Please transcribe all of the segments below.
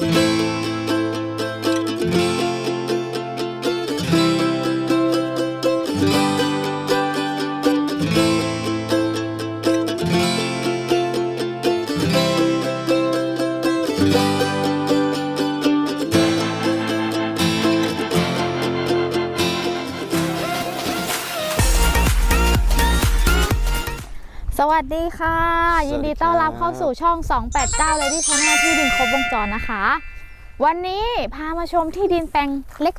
ส วัสดีค่ะ ยินดีต้อนรับเข้าสู่ช่อง 289 Lady Channel ที่ดินครบวงจรนะคะ วันนี้พามาชมที่ดินแปลงเล็ก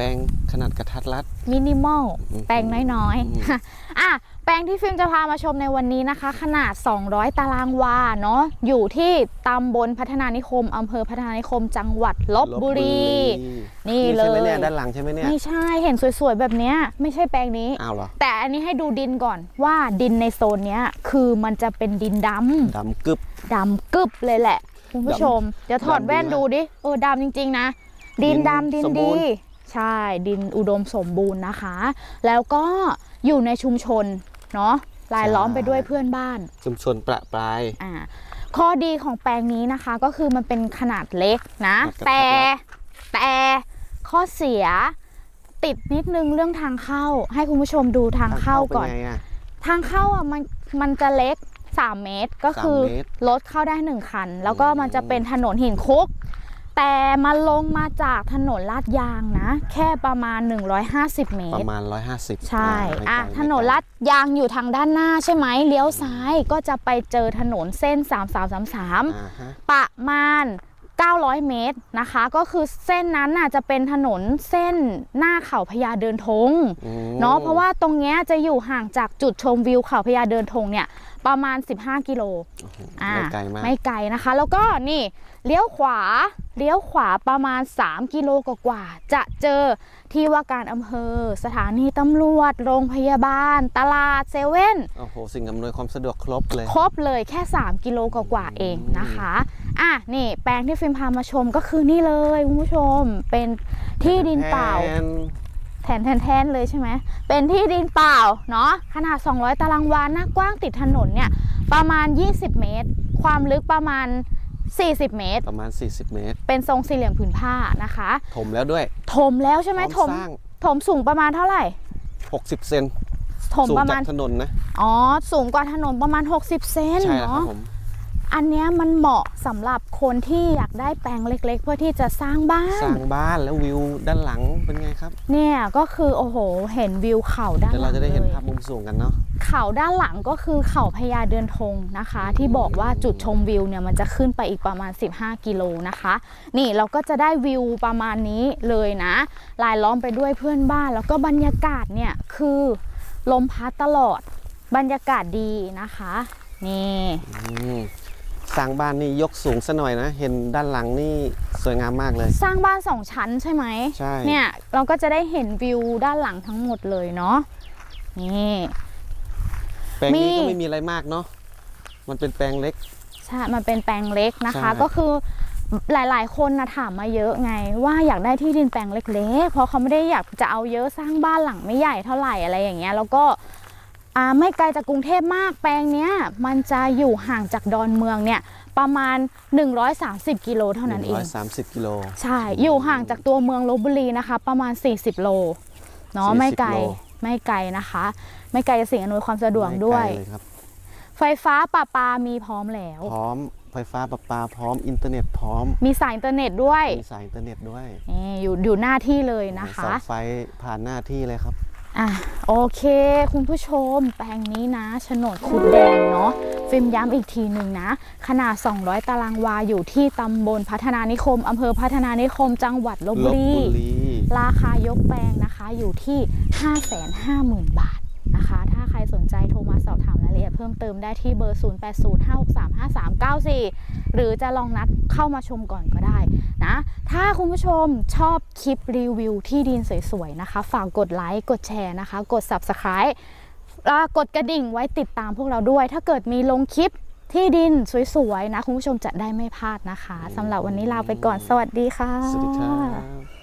แปลงขนาดกระทัดรัดๆมินิมอลอืมแปลงน้อยอืมๆอะ แปลงที่ฟิล์มจะพามาชมในวันนี้นะคะ ขนาด 200 ตารางวาเนาะอยู่ที่ตำบลพัฒนานิคมอำเภอพัฒนานิคม จังหวัดลบบุรี นี่เลใช่ไหมยเนี่ยด้านหลังใช่ไหมเนี่ย ไม่ใช่เห็นสวยๆ แบบเนี้ยไม่ใช่แปลงนี้ อ้าวเหรอ แต่อันนี้ให้ดูดินก่อนว่าดินในโซนเนี้ยคือมันจะเป็นดินดำดำกึบดำกึบเลยแหละ คุณผู้ชม เดี๋ยวถอดดำดีแว่นมากดูดิเออดำจริงๆนะ ดินดินดำดินสมบูดี รณ์ ใช่ดินอุดมสมบูรณ์นะคะ แล้วก็อยู่ในชุมชน เนาะรายล้อมไปด้วยเพื่อนบ้าน ชุมชนประปรายอ่าข้อดีของแปลงนี้นะคะก็คือมันเป็นขนาดเล็กนะขนาดกระทัดรัดแต่แต่ข้อเสียติดนิดนึงเรื่องทางเข้า ให้คุณผู้ชมดูทางเข้าก่อนป็ไงอะทางเข้าอะมันมันจะเล็ก 3 เมตรก็คือ3เมตรรถเข้าได้ 1 คัน แล้วก็อืมมันจะเป็นถนนหินคุก แต่มันลงมาจากถนนลาดยางนะ แค่ประมาณ 150 เมปตรระมาณ 150 ใช่ไม่อะไกลถนนลาดยางอยู่ทางด้านหน้าใช่ไหมเลี้ยวซ้ายก็จะไปเจอถนนเส้น 3333อ่าฮะประมาณ 900 เมตรนะคะ ก็คือเส้นนั้นน่ะจะเป็นถนนเส้นหน้าเขาพญาเดินธงอืมเนาะเพราะว่าตรงเนี้ยจะอยู่ห่างจากจุดชมวิวเขาพญาเดินธงเนี่ยประมาณ 15 กิโลโอ้โหอ่าไม่ไกลมากไม่ไกลนะคะ แล้วก็นี่เลี้ยวขวา เลี้ยวขวาประมาณ 3 กิโลกว่าๆจะเจอที่ว่าการอำเภอ สถานีตำรวจ โรงพยาบาล ตลาดเซเว่นโอ้โห สิ่งอำนวยความสะดวกครบเลย ครบเลยแค่ 3 กิโลกว่าๆเองนะคะ อะ นี่แปลงที่ฟิล์มพามาชมก็คือนี่เลยคุณผู้ชมเป็นที่ดินเปล่าแทนแทนแทนแทนเลยใช่ไหม เป็นที่ดินเปล่าเนาะขนาด 200 ตารางวาหน้ากว้างติดถนนเนี่ย ประมาณ 20 เมตร ความลึกประมาณ 40 เมตร ประมาณ 40 เมตร เป็นทรงสี่เหลี่ยมผืนผ้านะคะ ถมแล้วด้วย ถมแล้วใช่ไหมพร้อถมสร้างถมสูงประมาณเท่าไหร่ 60 เซนถมสูงประจามาณกถนนนะ อ๋อ สูงกว่าถนนประมาณ 60 เซนใช่แล้วครับเนาะผม อันเนี้ยมันเหมาะสำหรับคนที่อยากได้แปลงเล็ก ๆ เพื่อที่จะสร้างบ้าสนร้างบ้านแล้ววิวด้านหลังเป็นไงครับ เนี่ยก็คือโอ้โห เห็นวิวเขาด้านเดี๋ยวหลัเรางจะได้เห็นเลย ภาพมุมสูงกันเนาะ เขาด้านหลังก็คือเขาพญาเดินธงนะคะ ที่บอกว่าจุดชมวิวเนี่ยมันจะขึ้นไปอีกประมาณ 15 กิโลนะคะ นี่เราก็จะได้วิวประมาณนี้เลยนะลายล้อมไปด้วยเพื่อนบ้าน แล้วก็บรรยากาศเนี่ยคือลมพัดตลอดบรรยากาศดีนะคะ นี่ อืม สร้างบ้านนี่ยกสูงซะหน่อยนะ เห็นด้านหลังนี่สวยงามมากเลย สร้างบ้านสองชั้นใช่ไหมใช่เนี่ยเราก็จะได้เห็นวิวด้านหลังทั้งหมดเลยเนาะนี่แปลงนี้มีก็ไม่มีอะไรมากเนาะมันเป็นแปลงเล็กใช่มันเป็นแปลงเล็กนะคะใช่ก็คือหลาย ๆ คนนะถามมาเยอะไง ว่าอยากได้ที่ดินแปลงเล็ก ๆ เพราะเขาไม่ได้อยากจะเอาเยอะสร้างบ้านหลังไม่ใหญ่เท่าไหร่อะไรอย่างเงี้ย แล้วก็อ่า ไม่ไกลจากกรุงเทพมากแปลงเนี้ยมันจะอยู่ห่างจากดอนเมืองเนี่ยประมาณ 130 กิโลเท่านั้นเอง130กิโลใช่ อยู่ห่างจากตัวเมืองลบบุรีนะคะ ประมาณ 40 โลเนาะ40ไม่ไกลโลไม่ไกลนะคะ ไม่ไกลจากสิ่งอำนวยความสะดวกไม่ได้วยเลยครับไฟฟ้าประปามีพร้อมแล้ว พร้อมไฟฟ้าประปาพร้อมอินเทอร์เน็ตพร้อม มีสายอินเทอร์เน็ตด้วยมีสายอินเทอร์เน็ตด้วยนี่อยู่อยู่หน้าที่เลยนะคะเสาไฟผ่านหน้าที่เลยครับ อะโอเค คุณผู้ชม แปลงนี้นะโฉนดคุดแดงเนาะฟิล์มย้ำอีกทีหนึ่งนะ ขนาด 200 ตารางวาอยู่ที่ตำบลพัฒนานิคม อำเภอพัฒนานิคม จังหวัดลบบุรี ราคายกแปลงนะคะอยู่ที่ 550,000 บาทนะคะ ถ้าใครสนใจโทรมาสอบถามรายละเอียดเพิ่มเติมได้ที่เบอร์ 0805635394 หรือจะลองนัดเข้ามาชมก่อนก็ได้นะถ้าคุณผู้ชมชอบคลิปรีวิวที่ดินสวยๆนะคะ ฝากกดไลค์ กดแชร์นะคะ กด Subscribe กดกระดิ่งไว้ติดตามพวกเราด้วย ถ้าเกิดมีลงคลิปที่ดินสวยๆนะ คุณผู้ชมจะได้ไม่พลาดนะคะสำหรับวันนี้ลาไปก่อนสวัสดีค่ะ สวัสดีครับ